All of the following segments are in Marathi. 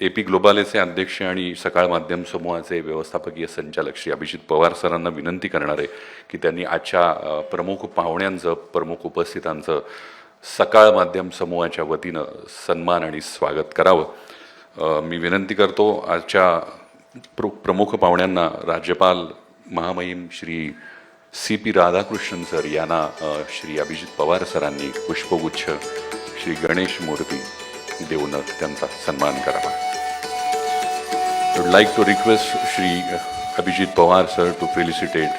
ए पी ग्लोबालेचे अध्यक्ष आणि सकाळ माध्यम समूहाचे व्यवस्थापकीय संचालक श्री अभिजित पवार सरांना विनंती करणार आहे की त्यांनी आजच्या प्रमुख पाहुण्यांचं प्रमुख उपस्थितांचं सकाळ माध्यम समूहाच्या वतीनं सन्मान आणि स्वागत करावं. मी विनंती करतो आजच्या प्र प्रमुख पाहुण्यांना राज्यपाल महामहिम Shri C P Radhakrishnan sir यांना श्री अभिजित पवार सरांनी पुष्पगुच्छ श्री गणेश मूर्ती देऊन त्यांचा सन्मान करावा. I would like to request Shri Abhijit Pawar sir to felicitate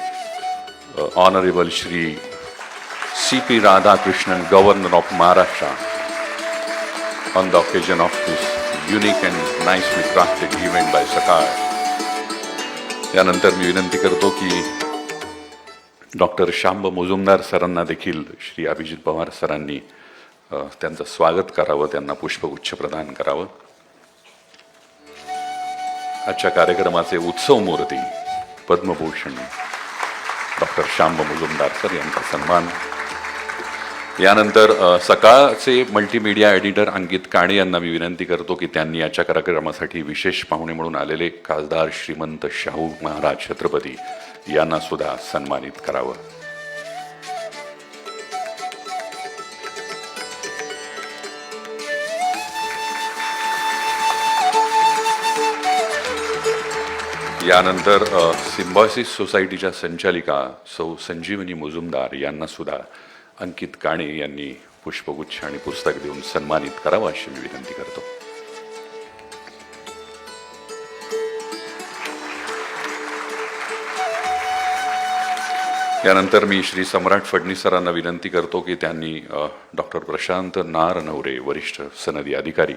uh, Honorable Shri C.P. Radhakrishnan, Governor of Maharashtra, on the occasion of this unique and nicely crafted event by Sakar. यानंतर मी विनंती करतो की डॉक्टर शांब मुजुमदार सरांना देखील श्री अभिजित पवार सरांनी त्यांचं स्वागत करावं त्यांना पुष्पगुच्छ प्रदान करावं आजच्या कार्यक्रमाचे उत्सव मूर्ती पद्मभूषण डॉक्टर श्याम मुजुमदार सर यांचा सन्मान. यानंतर सकाळचे मल्टीमीडिया एडिटर अंकित काणे यांना मी विनंती करतो की त्यांनी याच्या कार्यक्रमासाठी विशेष पाहुणे म्हणून आलेले खासदार श्रीमंत शाहू महाराज छत्रपती यांना सुद्धा सन्मानित करावं. यानंतर सिम्बॉसिस सोसायटीच्या संचालिका सौ संजीवनी मुजुमदार यांना सुद्धा अंकित काणे यांनी पुष्पगुच्छ आणि पुस्तक देऊन सन्मानित करावं अशी मी विनंती करतो. यानंतर मी श्री सम्राट फडणीसरांना विनंती करतो की त्यांनी डॉक्टर प्रशांत नार नवरे वरिष्ठ सनदी अधिकारी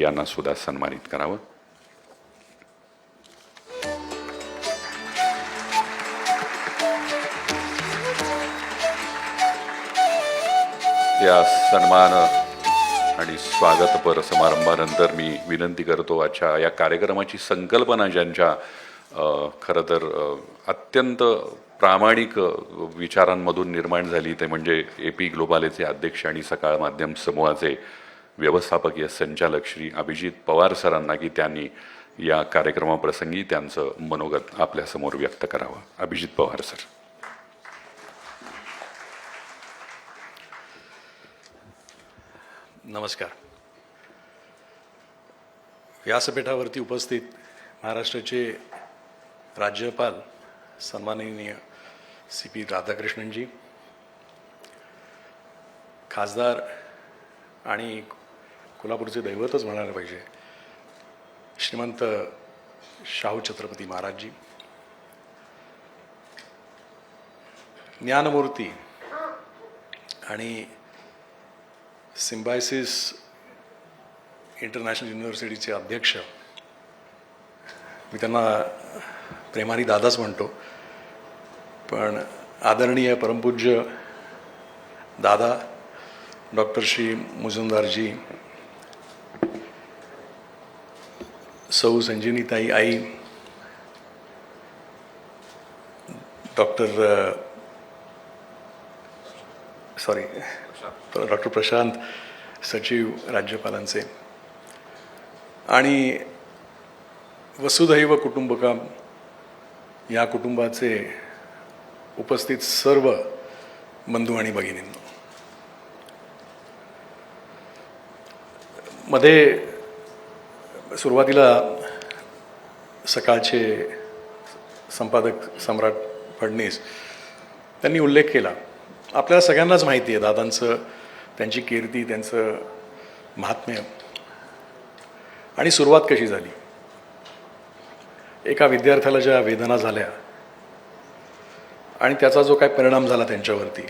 यांना सुद्धा सन्मानित करावं. या सन्मान आणि स्वागतपर समारंभानंतर मी विनंती करतो आजच्या या कार्यक्रमाची संकल्पना ज्यांच्या खरं तर अत्यंत प्रामाणिक विचारांमधून निर्माण झाली ते म्हणजे ए पी ग्लोबालेचे अध्यक्ष आणि सकाळ माध्यम समूहाचे व्यवस्थापकीय संचालक श्री अभिजित पवार सरांना की त्यांनी या कार्यक्रमाप्रसंगी त्यांचं मनोगत आपल्यासमोर व्यक्त करावं. अभिजित पवार सर. नमस्कार. व्यासपीठावरती उपस्थित महाराष्ट्राचे राज्यपाल सन्माननीय सी पी राधाकृष्णनजी खासदार आणि कोल्हापूरचे दैवतच म्हणायला पाहिजे श्रीमंत शाहू छत्रपती महाराजजी. ज्ञानमूर्ती आणि सिम्बायसिस इंटरनॅशनल युनिव्हर्सिटीचे अध्यक्ष. मी त्यांना प्रेमाने दादाच म्हणतो. पण आदरणीय परमपूज्य दादा डॉक्टर श्री मुजुमदारजी सौ संजीवनीताई आई डॉक्टर सॉरी डॉक्टर प्रशांत सचिव राज्यपालांचे आणि वसुधैव कुटुंबकम या कुटुंबाचे उपस्थित सर्व बंधू आणि भगिनींनो. मध्ये सुरुवातीला सकाळचे संपादक सम्राट फडणीस त्यांनी उल्लेख केला. आपल्याला सगळ्यांनाच माहिती आहे दादांचं त्यांची कीर्ती त्यांचं महात्म्य. आणि सुरुवात कशी झाली? एका विद्यार्थ्याला ज्या वेदना झाल्या आणि त्याचा जो काय परिणाम झाला त्यांच्यावरती.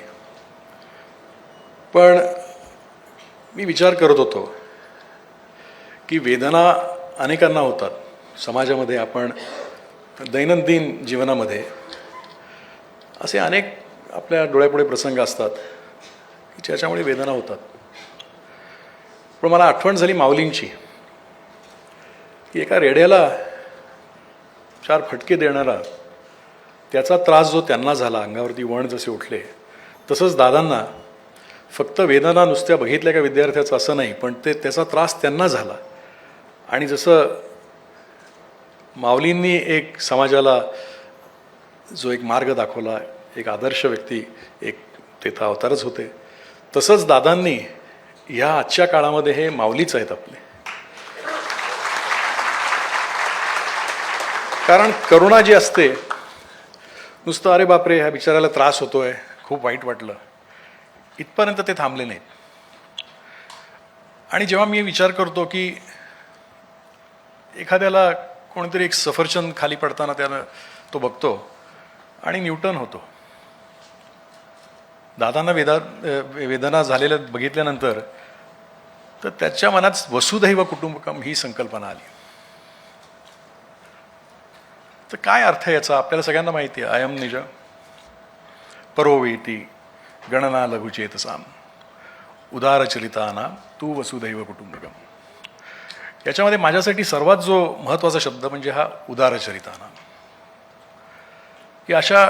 पण मी विचार करत होतो की वेदना अनेकांना होतात. समाजामध्ये आपण दैनंदिन जीवनामध्ये असे अनेक आपल्या डोळ्यापुढे प्रसंग असतात की ज्याच्यामुळे वेदना होतात. पण मला आठवण झाली माऊलींची की एका रेड्याला चार फटके देणारा त्याचा त्रास जो त्यांना झाला अंगावरती वण जसे उठले तसंच दादांना फक्त वेदना नुसत्या बघितल्या का विद्यार्थ्याचं असं नाही पण ते त्याचा त्रास त्यांना झाला. आणि जसं माऊलींनी एक समाजाला जो एक मार्ग दाखवला एक आदर्श व्यक्ती एक तेथा अवतारच होते. तसंच दादांनी या आजच्या काळामध्ये हे माऊलीच आहेत आपले. कारण करुणा जी असते नुसतं अरे बापरे ह्या बिचाराला त्रास होतोय खूप वाईट वाटलं. इथपर्यंत ते थांबले नाहीत. आणि जेव्हा मी विचार करतो की एखाद्याला कोणीतरी एक सफरचंद खाली पडताना त्यानं तो बघतो आणि न्यूटन होतो. दादांना वेदा वेदना झालेल्या बघितल्यानंतर तर त्याच्या मनात वसुधैव कुटुंबकम ही संकल्पना आली. तर काय अर्थ आहे याचा? आपल्याला सगळ्यांना माहिती आहे. अयम निज परोवेती गणना लघुचेतसाम उदारचरिताना तू वसुधैव कुटुंबकम। याच्यामध्ये माझ्यासाठी सर्वात जो महत्त्वाचा शब्द म्हणजे हा उदारचरिताना. की अशा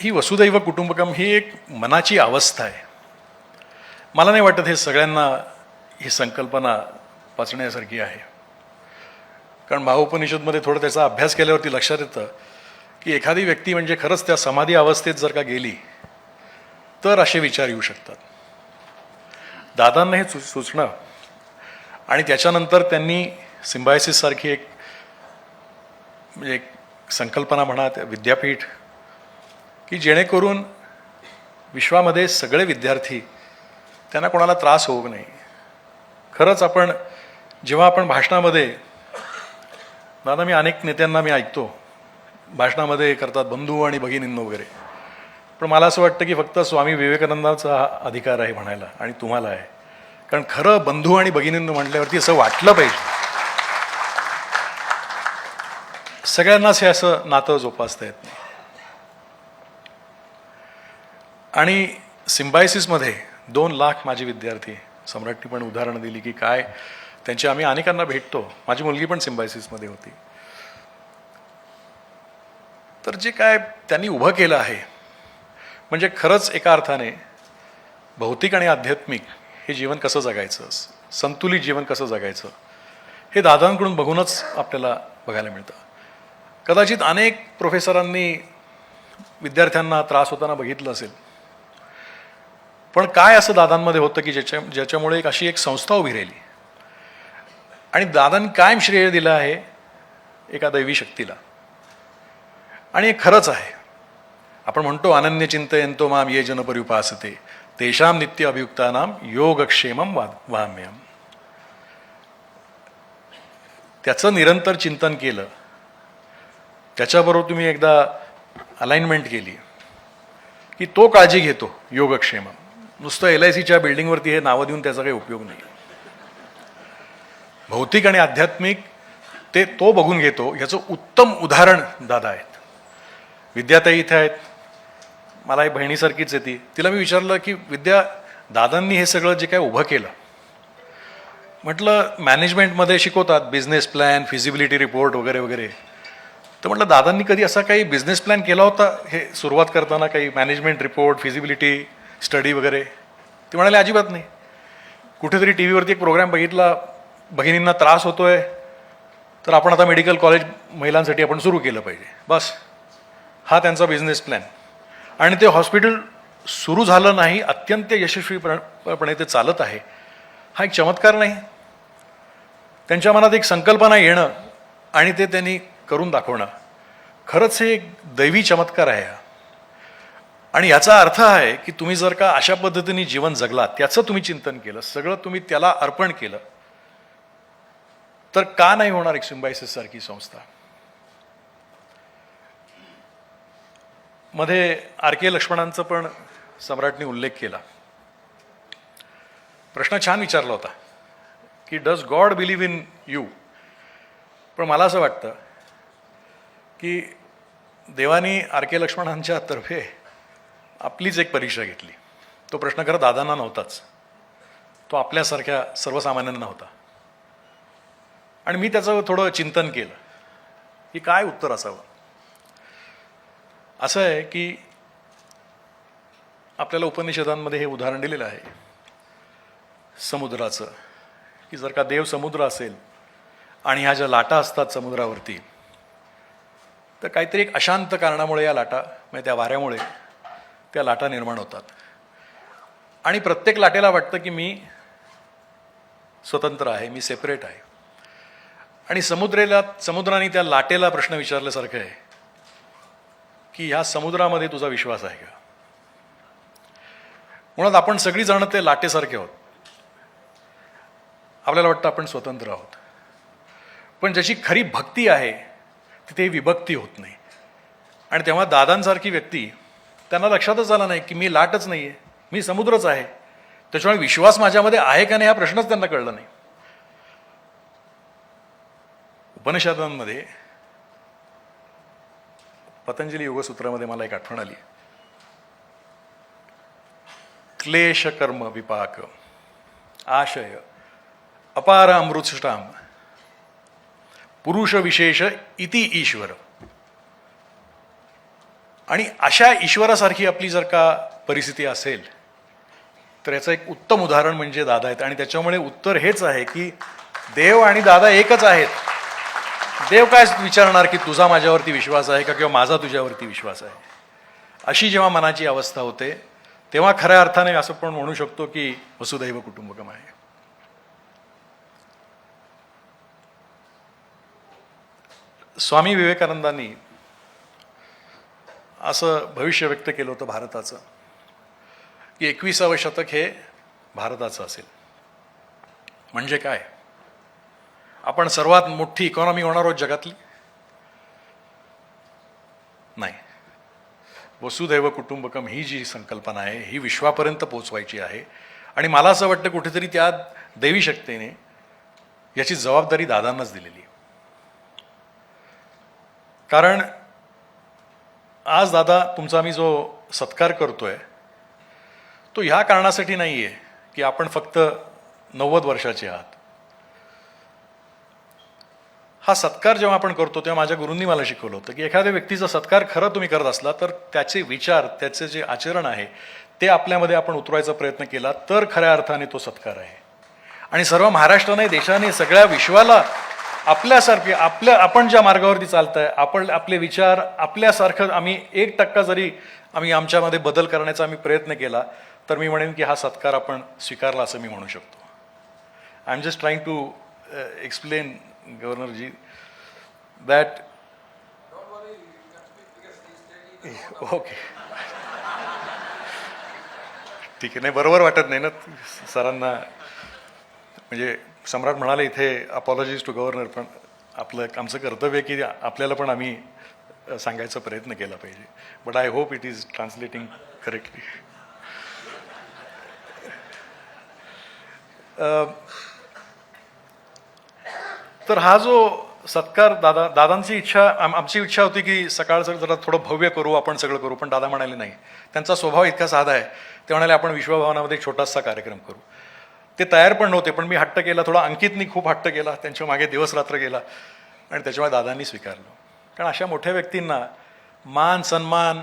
ही वसुदैव कुटुंबकम ही एक मनाची अवस्था आहे. मला नाही वाटत हे सगळ्यांना ही संकल्पना पचण्यासारखी आहे. कारण भावोपनिषदमध्ये थोडं त्याचा अभ्यास केल्यावरती लक्षात येतं की एखादी व्यक्ती म्हणजे खरंच त्या समाधी अवस्थेत जर का गेली तर असे विचार येऊ शकतात. दादांना हे सु सुचणं आणि त्याच्यानंतर त्यांनी सिम्बायसिससारखी एक म्हणजे एक संकल्पना म्हणा त्या विद्यापीठ की जेणेकरून विश्वामध्ये सगळे विद्यार्थी त्यांना कोणाला त्रास होऊ नाही खरंच आपण जेव्हा आपण भाषणामध्ये दादा मी अनेक नेत्यांना मी ऐकतो भाषणामध्ये करतात बंधू आणि भगिनींनो वगैरे. पण मला असं वाटतं की फक्त स्वामी विवेकानंदाचा हा अधिकार आहे म्हणायला आणि तुम्हाला आहे. कारण खरं बंधू आणि भगिनींनो म्हटल्यावरती असं वाटलं पाहिजे. सगळ्यांनाच हे असं नातं जोपासता येत नाही. आणि सिम्बायसिसमध्ये दोन लाख माझे विद्यार्थी सम्राटनी पण उदाहरणं दिली की काय त्यांची आम्ही अनेकांना भेटतो. माझी मुलगी पण सिम्बायसिसमध्ये होती. तर जे काय त्यांनी उभं केलं आहे म्हणजे खरंच एका अर्थाने भौतिक आणि आध्यात्मिक हे जीवन कसं जगायचं संतुलित जीवन कसं जगायचं हे दादांकडून बघूनच आपल्याला बघायला मिळतं. कदाचित अनेक प्रोफेसरांनी विद्यार्थ्यांना त्रास होताना बघितलं असेल पण काय असं दादांमध्ये होतं की ज्याच्या ज्याच्यामुळे एक अशी एक संस्था उभी राहिली? आणि दादांनी कायम श्रेय दिलं आहे एका दैवी शक्तीला. आणि हे खरंच आहे. आपण म्हणतो अनन्य चिंतयंतो माम ये जनपरिपासते तेषाम नित्य अभियुक्तानाम योगक्षेमम वा वाम्यम. त्याचं निरंतर चिंतन केलं. त्याच्याबरोबर तुम्ही एकदा अलाइनमेंट केली की तो काळजी घेतो योगक्षेमम नुसतं एल आय सीच्या बिल्डिंगवरती हे नावं देऊन त्याचा काही उपयोग नाही. भौतिक आणि आध्यात्मिक ते तो बघून घेतो. ह्याचं उत्तम उदाहरण दादा आहेत. विद्याताई इथे आहेत. मला एक बहिणीसारखीच आहे ती. तिला मी विचारलं की विद्या दादांनी हे सगळं जे काय उभं केलं. म्हटलं मॅनेजमेंटमध्ये शिकवतात बिझनेस प्लॅन फिजिबिलिटी रिपोर्ट वगैरे वगैरे. तर म्हटलं दादांनी कधी असा काही बिझनेस प्लॅन केला होता? हे सुरुवात करताना काही मॅनेजमेंट रिपोर्ट फिजिबिलिटी स्टडी वगैरे. ते म्हणाले अजिबात नाही. कुठेतरी टी व्हीवरती एक प्रोग्राम बघितला. भगिनींना त्रास होतो आहे तर आपण आता मेडिकल कॉलेज महिलांसाठी आपण सुरू केलं पाहिजे. बस. हा त्यांचा बिझनेस प्लॅन आणि ते हॉस्पिटल सुरू झालं नाही अत्यंत यशस्वीपणे ते चालत आहे. हा एक चमत्कार नाही. त्यांच्या मनात एक संकल्पना येणं आणि ते त्यांनी करून दाखवणं. खरंच हे एक दैवी चमत्कार आहे हा. आणि याचा अर्थ आहे की तुम्ही जर का अशा पद्धतीने जीवन जगलात त्याचं तुम्ही चिंतन केलं सगळं तुम्ही त्याला अर्पण केलं तर का नाही होणार एक सिम्बायसिस सारखी संस्था? मध्ये आर के लक्ष्मणांचं पण सम्राटने उल्लेख केला. प्रश्न छान विचारला होता की does God believe in you पण मला असं वाटतं की देवानी आर के लक्ष्मणांच्या तर्फे आपलीच एक परीक्षा घेतली. तो प्रश्न खरं दादांना नव्हताच. तो आपल्यासारख्या सर्वसामान्यांना होता. आणि मी त्याचं थोडं चिंतन केलं. की काय उत्तर असावं? असं आहे की आपल्याला उपनिषदांमध्ये हे उदाहरण दिलेलं आहे. समुद्राचं. की जर का देव समुद्र असेल आणि ह्या ज्या लाटा असतात समुद्रावरती तर काहीतरी एक अशांत कारणामुळे या लाटा म्हणजे त्या वाऱ्यामुळे त्या लाटा निर्माण होतात. आणि प्रत्येक लाटेला वाटतं की मी स्वतंत्र आहे मी सेपरेट आहे. आणि समुद्रेला समुद्राने त्या लाटेला प्रश्न विचारल्यासारखं आहे की ह्या समुद्रामध्ये तुझा विश्वास आहे का? मुळात आपण सगळी जण ते लाटेसारखे आहोत. आपल्याला वाटतं आपण स्वतंत्र आहोत. पण ज्याची खरी भक्ती आहे तिथे विभक्ती होत नाही. आणि तेव्हा दादांसारखी व्यक्ती त्यांना लक्षातच आला नाही की मी लाटच नाही आहे मी समुद्रच आहे. त्याच्यामुळे विश्वास माझ्यामध्ये आहे का नाही हा प्रश्नच त्यांना कळला नाही. उपनिषदांमध्ये पतंजली योगसूत्रामध्ये मला एक आठवण आली. क्लेश कर्म विपाक आशय अपार अमृतष्टाम पुरुष विशेष इति ईश्वर. आणि अशा ईश्वरासारखी आपली जर का परिस्थिती असेल तर याचं एक उत्तम उदाहरण म्हणजे दादा आहेत. आणि त्याच्यामुळे उत्तर हेच आहे की देव आणि दादा एकच आहेत. देव काय विचारणार की तुझा माझ्यावरती विश्वास आहे का किंवा माझा तुझ्यावरती विश्वास आहे? अशी जेव्हा मनाची अवस्था होते तेव्हा खऱ्या अर्थाने असं पण म्हणू शकतो की वसुदैव कुटुंबकम आहे. स्वामी विवेकानंदांनी असं भविष्य व्यक्त केलं होतं भारताचं. की एकविसावं शतक हे भारताचं असेल. म्हणजे काय? आपण सर्वात मोठी इकॉनॉमी होणार आहोत जगातली? नाही. वसुदैव कुटुंबकम ही जी संकल्पना आहे ही विश्वापर्यंत पोचवायची आहे. आणि मला असं वाटतं कुठेतरी त्या देवी शक्तीने याची जबाबदारी दादांनाच दिलेली कारण आज दादा तुमचा मी जो सत्कार करतोय तो ह्या कारणासाठी नाही आहे की आपण फक्त नव्वद वर्षाचे आहात. हा सत्कार जेव्हा आपण करतो तेव्हा माझ्या गुरूंनी मला शिकवलं होतं की एखाद्या व्यक्तीचा सत्कार खरं तुम्ही करत असला तर त्याचे विचार त्याचे जे आचरण आहे ते आपल्यामध्ये आपण उतरवायचा प्रयत्न केला तर खऱ्या अर्थाने तो सत्कार आहे. आणि सर्व महाराष्ट्राने देशाने सगळ्या विश्वाला आपल्यासारखे आपल्या आपण ज्या मार्गावरती चालतंय आपण आपले विचार आपल्यासारखं आम्ही एक टक्का जरी आम्ही आमच्यामध्ये बदल करण्याचा आम्ही प्रयत्न केला तर मी म्हणेन की हा सत्कार आपण स्वीकारला असं मी म्हणू शकतो. I am just trying to explain गव्हर्नरजी that okay ठीक आहे. नाही बरोबर वाटत नाही ना सरांना. म्हणजे सम्राट म्हणाले इथे अपॉलॉजीज टू गव्हर्नर पण आपलं आमचं कर्तव्य की आपल्याला पण आम्ही सांगायचा प्रयत्न केला पाहिजे. But I hope it is translating correctly तर हा जो सत्कार दादा दादांची इच्छा आम- आमची इच्छा होती की सकाळचं जरा थोडं भव्य करू आपण सगळं करू पण दादा म्हणाले नाही. त्यांचा स्वभाव इतका साधा आहे. ते म्हणाले आपण विश्वभवनामध्ये छोटासा कार्यक्रम करू. ते तयार पण नव्हते पण मी हट्ट केला थोडा अंकितनी खूप हट्ट केला त्यांच्या मागे दिवस रात्र गेला आणि त्याच्यामुळे दादांनी स्वीकारलं. कारण अशा मोठ्या व्यक्तींना मान सन्मान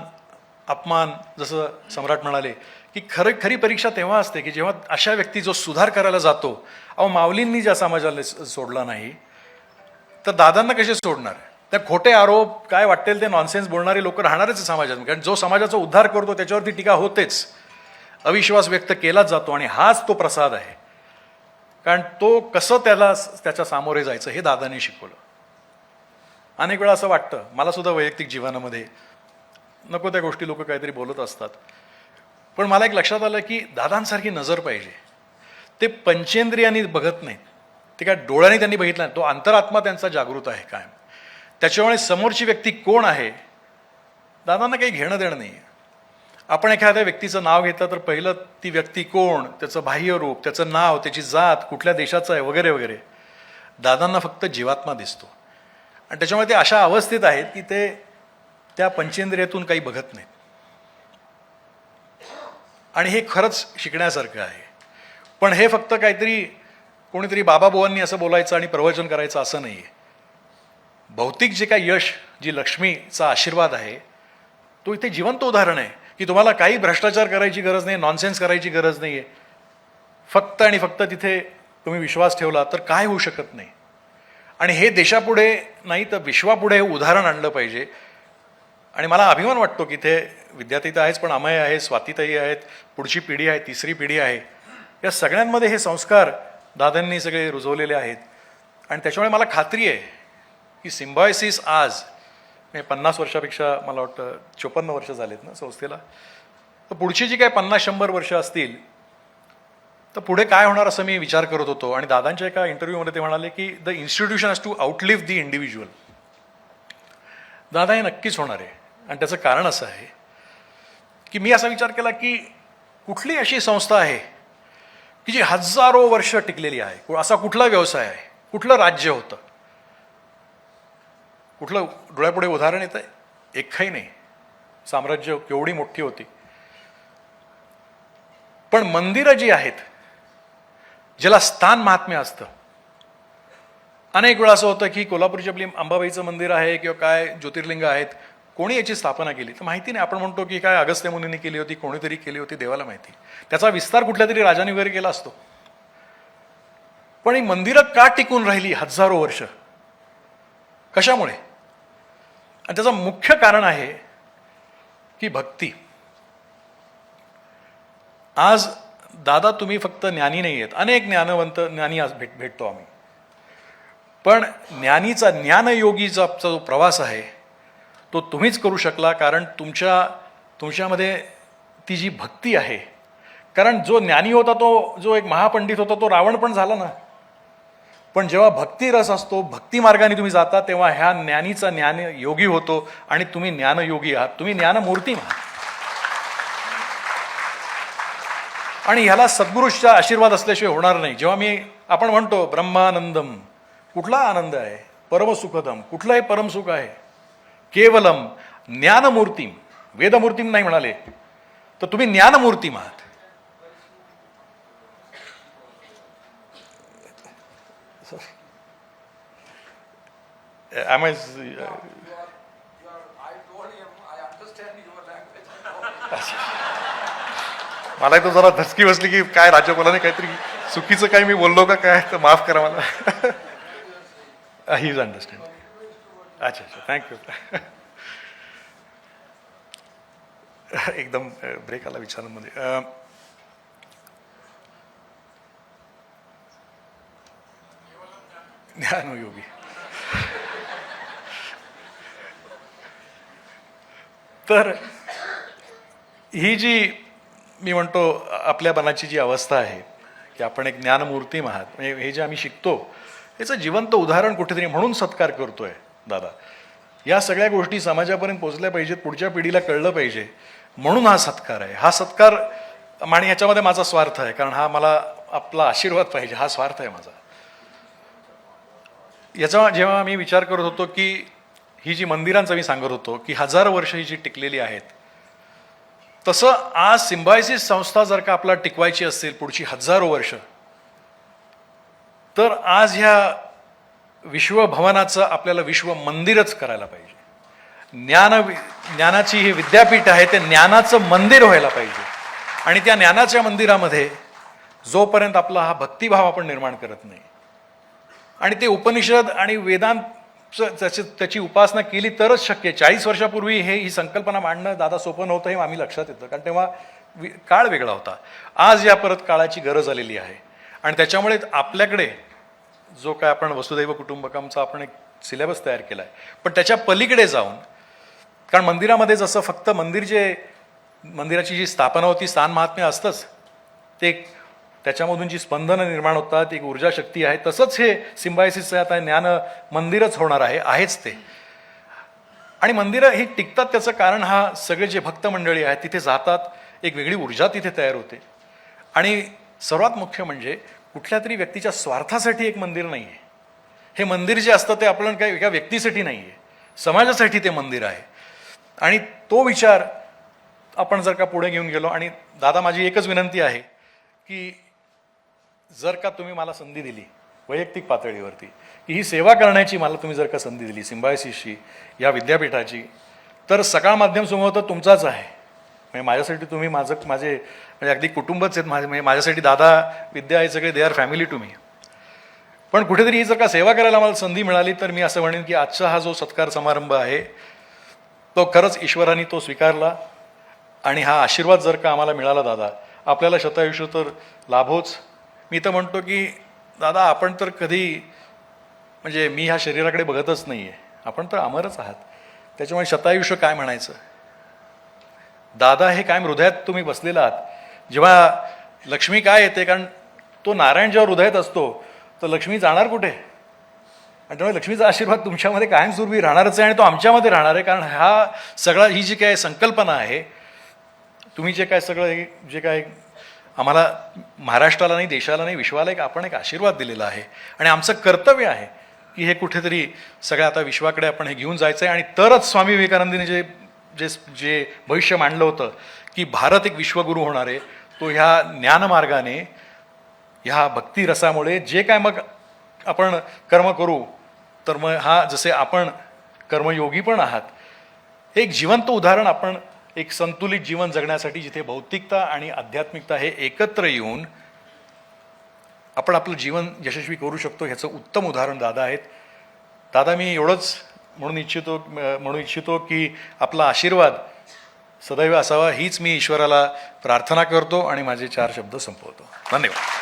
अपमान जसं सम्राट म्हणाले की खरं खरी परीक्षा तेव्हा असते की जेव्हा अशा व्यक्ती जो सुधार करायला जातो अहो माऊलींनी ज्या समाजाला सोडला नाही तर दादांना कसे सोडणार? त्या खोटे आरोप काय वाटेल ते नॉनसेन्स बोलणारे लोक राहणारच समाजात. कारण जो समाजाचा उद्धार करतो त्याच्यावरती टीका होतेच. अविश्वास व्यक्त केलाच जातो आणि हाच तो प्रसाद आहे. कारण तो कसं त्याला त्याच्या सामोरे जायचं हे दादांनी शिकवलं. अनेक वेळा असं वाटतं मला सुद्धा वैयक्तिक जीवनामध्ये नको त्या गोष्टी लोक काहीतरी बोलत असतात. पण मला एक लक्षात आलं की दादांसारखी नजर पाहिजे. ते पंचेंद्रियांनी बघत नाहीत. ते काय डोळ्याने त्यांनी बघितला नाही. तो अंतरात्मा त्यांचा जागृत आहे कायम. त्याच्यामुळे समोरची व्यक्ती कोण आहे? दादांना काही घेणं देणं नाही आहे आपण एखाद्या व्यक्तीचं नाव घेतलं तर पहिलं ती व्यक्ती कोण? त्याचं बाह्यरूप त्याचं नाव त्याची जात कुठल्या देशाचं आहे वगैरे वगैरे. दादांना फक्त जीवात्मा दिसतो. आणि त्याच्यामुळे ते अशा अवस्थेत आहेत की ते त्या पंचेंद्रियातून काही बघत नाहीत. आणि हे खरंच शिकण्यासारखं आहे. पण हे फक्त काहीतरी कोणीतरी बाबाबुवांनी असं बोलायचं आणि प्रवचन करायचं असं नाही आहे भौतिक जे काही यश जी लक्ष्मीचा आशीर्वाद आहे तो इथे जिवंत उदाहरण आहे. की तुम्हाला काही भ्रष्टाचार करायची गरज नाही नॉनसेन्स करायची गरज नाही आहे फक्त आणि फक्त तिथे तुम्ही विश्वास ठेवला तर काय होऊ शकत नाही. आणि हे देशापुढे नाही तर विश्वापुढे हे उदाहरण आणलं पाहिजे. आणि मला अभिमान वाटतो की इथे विद्यार्थी तर आहेच पण अमय आहे स्वातीताई आहेत पुढची पिढी आहे तिसरी पिढी आहे. या सगळ्यांमध्ये हे संस्कार दादांनी सगळे रुजवलेले आहेत. आणि त्याच्यामुळे मला खात्री आहे की सिम्बॉयसिस आज म्हणजे पन्नास वर्षापेक्षा मला वाटतं चोपन्न वर्ष झालेत ना संस्थेला. तर पुढची जी काय पन्नास शंभर वर्ष असतील तर पुढे काय होणार असं मी विचार करत होतो. आणि दादांच्या एका इंटरव्ह्यूमध्ये ते म्हणाले की the institution has to outlive the individual दादा हे नक्कीच होणार आहे. आणि त्याचं कारण असं आहे की मी असा विचार केला की कुठली अशी संस्था आहे की जी हजारो वर्ष टिकलेली आहे? असा कुठला व्यवसाय आहे? कुठलं राज्य होतं? कुठलं डोळ्यापुढे उदाहरण येतं आहे एकही नाही. साम्राज्य केवढी मोठी होती. पण मंदिरं जी आहेत ज्याला स्थान महात्म्य असतं. अनेक वेळा असं होतं की कोल्हापूरची आपली अंबाबाईचं मंदिर आहे किंवा काय ज्योतिर्लिंग आहेत कोणी याची स्थापना केली? तर माहिती नाही. आपण म्हणतो की काय अगस्त्य मुनींनी केली होती कोणीतरी केली होती देवाला माहिती. त्याचा विस्तार कुठल्या तरी राजाने वगैरे केला असतो. पण ही मंदिरं का टिकून राहिली हजारो वर्ष? कशामुळे? आणि त्याचं मुख्य कारण आहे की भक्ती. आज दादा तुम्ही फक्त ज्ञानी नाही आहेत. अनेक ज्ञानवंत ज्ञानी आज भेट भेटतो आम्ही. पण ज्ञानीचा ज्ञानयोगीचा जो प्रवास आहे तो तुम्हीच करू शकला कारण तुमच्या तुमच्यामध्ये ती जी भक्ती आहे कारण जो ज्ञानी होता तो जो एक महापंडित होता तो रावण पण झाला ना. पण जेव्हा भक्तिरस असतो भक्ती मार्गाने तुम्ही जाता तेव्हा ह्या ज्ञानीचा ज्ञान योगी होतो आणि तुम्ही ज्ञानयोगी आहात. तुम्ही ज्ञानमूर्ती आहात आणि ह्याला सद्गुरूच्या आशीर्वाद असल्याशिवाय होणार नाही. जेव्हा मी आपण म्हणतो ब्रह्मानंदम कुठला आनंद आहे? परमसुखदम. कुठलंही परमसुख आहे. केवलम ज्ञानमूर्तीम. वेदमूर्तीम नाही म्हणाले. तर तुम्ही ज्ञानमूर्तीम आहात. Am I, language. मला तो जरा धसकी बसली की काय राज्यपालाने काहीतरी चुकीचं काही मी बोललो का काय? तर माफ करा मला. ही इज अंडरस्टँड अच्छा अच्छा. थँक्यू एकदम ब्रेक आला विचारांमध्ये. ज्ञानयोगी. तर ही जी मी म्हणतो आपल्या मनाची जी अवस्था आहे की आपण एक ज्ञानमूर्ती आहात म्हणजे हे जे आम्ही शिकतो याचं जिवंत उदाहरण कुठेतरी म्हणून सत्कार करतोय दादा. या सगळ्या गोष्टी समाजापर्यंत पोचल्या पाहिजेत पुढच्या पिढीला कळलं पाहिजे. म्हणून हा सत्कार आहे. हा सत्कार आणि ह्याच्यामध्ये माझा स्वार्थ आहे कारण हा मला आपला आशीर्वाद पाहिजे हा स्वार्थ आहे माझा. याचा जेव्हा मी विचार करत होतो की ही जी मंदिरांचं मी सांगत होतो की हजारो वर्ष ही जी टिकलेली आहेत तसं आज सिम्बायसिस संस्था जर का आपला टिकवायची असेल पुढची हजारो वर्ष तर आज ह्या विश्वभवनाचं आपल्याला विश्व मंदिरच करायला पाहिजे. ज्ञान ज्ञानाची ही विद्यापीठ आहे ते ज्ञानाचं मंदिर व्हायला पाहिजे. आणि त्या ज्ञानाच्या मंदिरामध्ये जोपर्यंत आपला हा भक्तिभाव आपण निर्माण करत नाही आणि ते उपनिषद आणि वेदांत त्याची त्याची उपासना केली तरच शक्य चाळीस वर्षापूर्वी हे ही संकल्पना मांडणं दादा सोपं नव्हतं हे आम्ही लक्षात येतं. कारण तेव्हा वि- काळ वेगळा होता. आज या परत काळाची गरज आलेली आहे. आणि त्याच्यामुळे आपल्याकडे जो काय आपण वसुदैव कुटुंबकमचा आपण एक सिलेबस तयार केला आहे पण त्याच्या पलीकडे जाऊन कारण मंदिरामध्ये जसं फक्त मंदिर जे मंदिराची जी स्थापना होती स्थान महात्म्य असतंच ते त्याच्यामधून जी स्पंदनं निर्माण होतात एक ऊर्जा शक्ती आहे तसंच हे सिम्बायसिसचं आता ज्ञान मंदिरच होणार आहे आहेच ते. आणि मंदिरं ही टिकतात त्याचं कारण हा सगळे जे भक्त मंडळी आहेत तिथे जातात एक वेगळी ऊर्जा तिथे तयार होते. आणि सर्वात मुख्य म्हणजे कुठल्या तरी व्यक्तीच्या स्वार्थासाठी एक मंदिर नाही आहे. हे मंदिर जे असतं ते आपण काही एका व्यक्तीसाठी नाही आहे. समाजासाठी ते मंदिर आहे. आणि तो विचार आपण जर का पुढे घेऊन गेलो आणि दादा माझी एकच विनंती आहे की जर का तुम्ही मला संधी दिली वैयक्तिक पातळीवरती की ही सेवा करण्याची मला तुम्ही जर का संधी दिली सिम्बायसिसची या विद्यापीठाची तर सकाळ माध्यम समूह तर तुमचाच आहे. म्हणजे माझ्यासाठी तुम्ही माझं माझे म्हणजे अगदी कुटुंबच आहेत माझे म्हणजे माझ्यासाठी दादा विद्या हे सगळे they are family to me पण कुठेतरी ही जर का सेवा करायला मला संधी मिळाली तर मी असं म्हणेन की आजचा हा जो सत्कार समारंभ आहे तो खरंच ईश्वराने तो स्वीकारला आणि हा आशीर्वाद जर का आम्हाला मिळाला दादा आपल्याला शतायुष्य तर लाभोच. मी तर म्हणतो की दादा आपण तर कधी म्हणजे मी ह्या शरीराकडे बघतच नाही आहे आपण तर अमरच आहात. त्याच्यामुळे शतायुष्य काय म्हणायचं? दादा हे कायम हृदयात तुम्ही बसलेला आहात. जेव्हा लक्ष्मी काय येते कारण तो नारायण जेव्हा हृदयात असतो तर लक्ष्मी जाणार कुठे? आणि त्यामुळे लक्ष्मीचा आशीर्वाद तुमच्यामध्ये कायमस्वरूपी राहणारच आहे आणि तो आमच्यामध्ये राहणार आहे कारण हा सगळा ही जी काय संकल्पना आहे तुम्ही जे काय सगळं जे काय आम्हाला महाराष्ट्राला नाही देशाला नाही विश्वाला एक आपण एक आशीर्वाद दिलेला आहे. आणि आमचं कर्तव्य आहे की हे कुठेतरी सगळं आता विश्वाकडे आपण हे घेऊन जायचं आहे आणि तरच स्वामी विवेकानंदीने जे जे जे भविष्य मांडलं होतं की भारत एक विश्वगुरू होणार आहे तो ह्या ज्ञानमार्गाने ह्या भक्तिरसामुळे जे काय मग आपण कर्म करू तर मग हा जसे आपण कर्मयोगी पण आहात एक जिवंत उदाहरण आपण एक संतुलित जीवन जगण्यासाठी जिथे भौतिकता आणि आध्यात्मिकता हे एकत्र येऊन आपण आपलं जीवन यशस्वी करू शकतो ह्याचं उत्तम उदाहरण दादा आहेत. दादा मी एवढंच म्हणून इच्छितो म्हणू इच्छितो की आपला आशीर्वाद सदैव असावा. हीच मी ईश्वराला प्रार्थना करतो आणि माझे चार शब्द संपवतो. धन्यवाद.